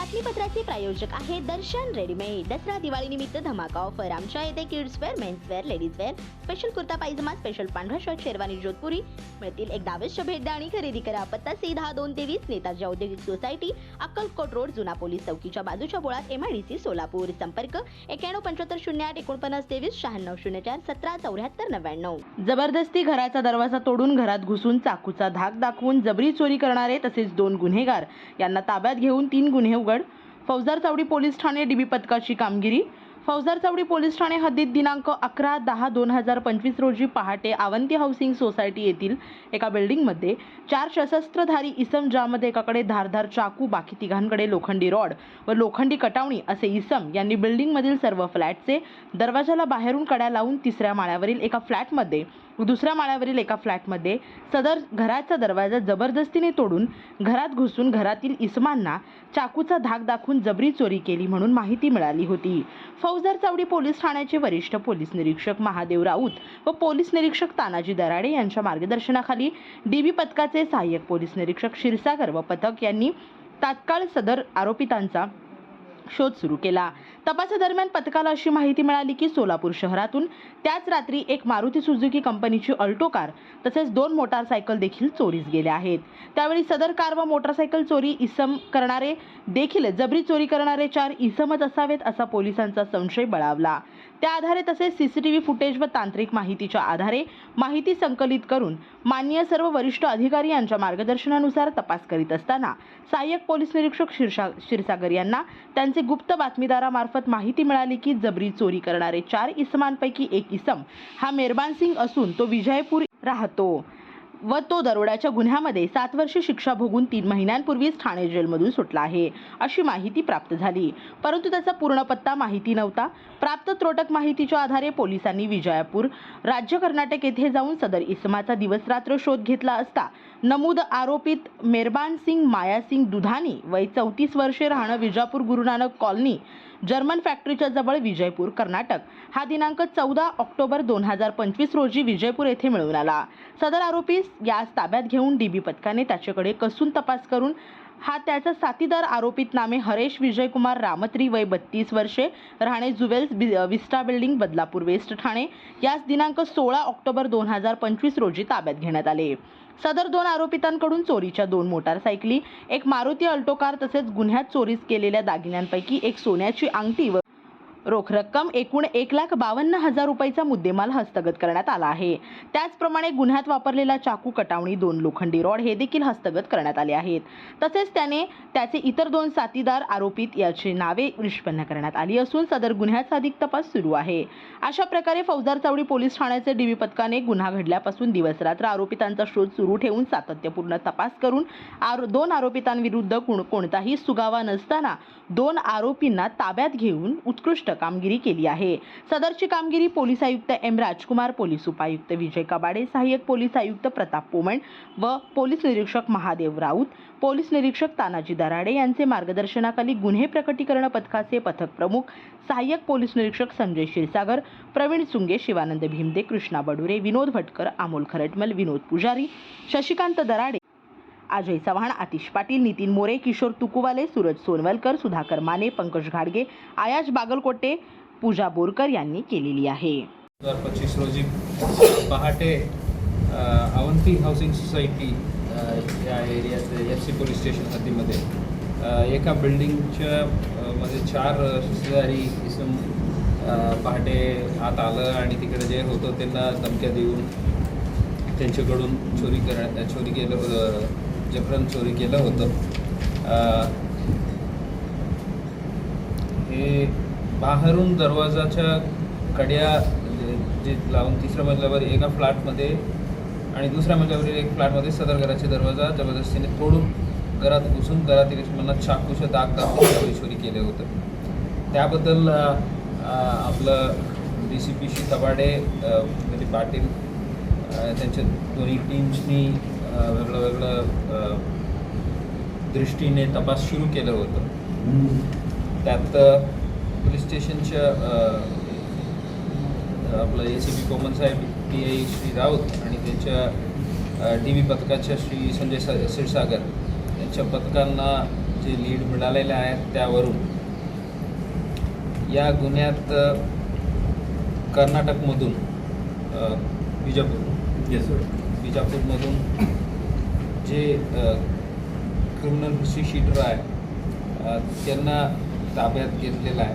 बातमीपत्राचे प्रायोजक आहे दर्शन रेडीमेड. दसरा दिवाळी निमित्त धमाका ऑफर आमच्या येथे kids wear men's wear ladies wear special kurta pyjama special पांढरा शर्ट शेरवानी जोधपुरी. मिळतील एक दावेश्य भेट द्या आणि खरेदी करा. पत्ता सी दहा दोन तेवीस नेताजी औद्योगिक सोसायटी अक्कलकोट रोड जुना पोलीस चौकीच्या बाजूच्या बोळात एमआयडीसी सोलापूर. संपर्क एक्याण्णव पंच्याहत्तर शून्य आठ एकोणपन्नास तेवीस शहाण्णव शून्य चार सतरा चौऱ्याहत्तर नव्याण्णव. जबरदस्ती घराचा दरवाजा तोडून घरात घुसून चाकूचा धाक दाखवून जबरी चोरी करणारे तसेच दोन गुन्हेगार. यांना ताब्यात घेऊन तीन गुन्हे उघड फौजदार चावडी पोलीस ठाणे डीबी पथकाची कामगिरी. फौजदार चावडी पोलीस ठाणे हद्दीत दिनांक अकरा दहा दोन हजार पंचवीस रोजी पहाटे आवंती हाऊसिंग सोसायटी येथील एका बिल्डिंगमध्ये चार सशस्त्रधारी इसम ज्यामध्ये एकाकडे धारधार चाकू बाकी तिघांकडे लोखंडी रॉड व लोखंडी कटावणी असे इसम यांनी बिल्डिंगमधील सर्व फ्लॅटचे दरवाजाला बाहेरून कड्या लावून तिसऱ्या माळ्यावरील एका फ्लॅटमध्ये दुसऱ्या माळ्यावरील एका फ्लॅटमध्ये सदर घराचा दरवाजा जबरदस्तीने तोडून घरात घुसून घरातील इसमांना चाकूचा धाक दाखवून जबरी चोरी केली म्हणून माहिती मिळाली होती. फौजदार चावडी पोलीस ठाण्याचे वरिष्ठ पोलीस निरीक्षक महादेव राऊत व पोलीस निरीक्षक तानाजी दराडे यांच्या मार्गदर्शनाखाली डीबी पथकाचे सहाय्यक पोलीस निरीक्षक क्षीरसागर व पथक यांनी तात्काळ सदर आरोपितांचा शोध सुरू केला. तपासादरम्यान पथकाला अशी माहिती मिळाली की सोलापूर शहरातून त्याच रात्री एक मारुती सुझुकी कंपनीची अल्टो कार तसेच दोन मोटारसायकल देखील चोरीस गेल्या आहेत. त्यावेळी सदर कार व मोटारसायकल चोरी इसम करणारे देखील जबरी चोरी करणारे चार इसमच असावेत असा पोलिसांचा संशय बळावला. त्या आधारे तसेच सीसीटीव्ही फुटेज व तांत्रिक माहितीच्या आधारे माहिती संकलित करून मान्य सर्व वरिष्ठ अधिकारी यांच्या मार्गदर्शनानुसार तपास करीत असताना सहाय्यक पोलीस निरीक्षक शिरसा क्षीरसागर यांना त्यांचे गुप्त बातमीदारामार्फत माहिती मिळाली की जबरी चोरी करणारे चार इसमांपैकी एक इसम हा मेरबान सिंग असून तो विजयपूर राहतो. व तो दरोड्याच्या गुन्ह्यामध्ये सात वर्षे शिक्षा भोगून तीन महिन्यांपूर्वीच ठाणे जेलमधून सुटला आहे अशी माहिती प्राप्त झाली. परंतु त्याचा पूर्ण पत्ता माहिती नव्हता. प्राप्त त्रोटक माहितीच्या आधारे पोलिसांनी विजयापूर राज्य कर्नाटक येथे जाऊन सदर इसमाचा दिवस रात्र शोध घेतला असता नमूद आरोपित मेरबान सिंग मायासिंग दुधानी वय चौतीस वर्षे राहणं विजापूर गुरुनानक कॉलनी जर्मन फॅक्टरीच्या जवळ विजयपूर कर्नाटक. हा दिनांक चौदा ऑक्टोबर दोन हजार पंचवीस रोजी विजयपूर येथे मिळून आला. सदर आरोपीस यास ताब्यात घेऊन डीबी पथकाने त्याच्याकडे कसून तपास करून हा त्याचा साथीदार आरोपित नामे हरेश विजयकुमार रामत्री वय बत्तीस वर्षे राहणे जुवेल्स बि Vista building Badlapur west Thane. यास दिनांक सोळा ऑक्टोबर दोन हजार पंचवीस रोजी ताब्यात घेण्यात आले. सदर दोन आरोपितांकडून चोरीच्या दोन मोटारसायकली एक मारुती अल्टो कार तसेच गुन्ह्यात चोरीस केलेल्या दागिन्यांपैकी एक सोन्याची अंगठी व रोख रक्कम एकूण एक लाख बावन्न हजार रुपयाचा मुद्देमाल हस्तगत करण्यात आला आहे. त्याचप्रमाणे गुन्ह्यात वापरलेला चाकू कटावणी दोन लोखंडी रॉड हे देखील हस्तगत करण्यात आले आहेत. तसेच त्याने त्याचे इतर दोन साथीदार आरोपित याची नावे निष्पन्न करण्यात आली असून सदर गुन्ह्याचा अधिक तपास सुरू आहे. अशा प्रकारे फौजदार चावडी पोलीस ठाण्याचे डीबी पथकाने गुन्हा घडल्यापासून दिवसरात्र आरोपितांचा शोध सुरू ठेवून सातत्यपूर्ण तपास करून आरो दोन आरोपितांविरुद्ध कोण कोणताही सुगावा नसताना दोन आरोपींना ताब्यात घेऊन उत्कृष्ट उत्कृष्ट कामगिरी केली आहे. सदरची कामगिरी पोलीस आयुक्त एम. राजकुमार पोलीस उपायुक्त विजय कबाडे सहाय्यक पोलीस आयुक्त प्रताप पोमण व पोलीस निरीक्षक महादेव राऊत पोलीस निरीक्षक तानाजी दराडे यांचे मार्गदर्शनाखाली गुन्हे प्रकटीकरण पथकाचे पथक प्रमुख सहाय्यक पोलीस निरीक्षक संजय क्षीरसागर प्रवीण सुंगे शिवानंद भीमदे कृष्णा बडुरे विनोद भटकर अमोल खरटमल विनोद पुजारी शशिकांत दराडे अजय चव्हाण आतिश पाटील नितीन मोरे किशोर तुकुवाले सूरज सोनवलकर सुधाकर माने पंकज घाडगे आयाश बागलकोटे पूजा बोरकर यांनी केलेली आहे. दोन हजार पंचवीस रोजी पहाटे अवंती हाऊसिंग सोसायटी या एरियात एफ सी पोलीस स्टेशन हद्दीमध्ये एका बिल्डिंगच्या मध्ये चार शस्त्रधारी इसम पहाटे आत आलं आणि तिकडे जे होतं त्यांना धमक्या देऊन त्यांच्याकडून चोरी करा चोरी केलं जबरन चोरी केलं होतं. हे बाहेरून दरवाजाच्या कड्या जे- लावून तिसऱ्या मजल्यावर एका फ्लॅटमध्ये आणि दुसऱ्या मजल्यावरील एक फ्लॅटमध्ये सदर घराचे दरवाजा जबरदस्तीने तोडून घरात घुसून घरातील मला चाकूचे दाग दाखवून चोरी चोरी केले होते. त्याबद्दल आपलं डी सी पी शी तबाडे म्हणजे पाटील त्यांच्या दोन्ही टीम्सनी वेगळं वेगळं दृष्टीने तपास सुरू केलं होतं. त्यात पोलीस स्टेशनच्या आपलं ए सी पी कोमन साहेब पी आय श्री राऊत आणि त्यांच्या डी व्ही पथकाच्या श्री संजय स क्षीरसागर यांच्या पथकांना जे लीड मिळालेले आहेत त्यावरून या गुन्ह्यात कर्नाटकमधून अ, बिजापूर येस विजापूरमधून जे क्रिमिनल हिस्ट्री शीटर आहे त्यांना ताब्यात घेतलेला आहे.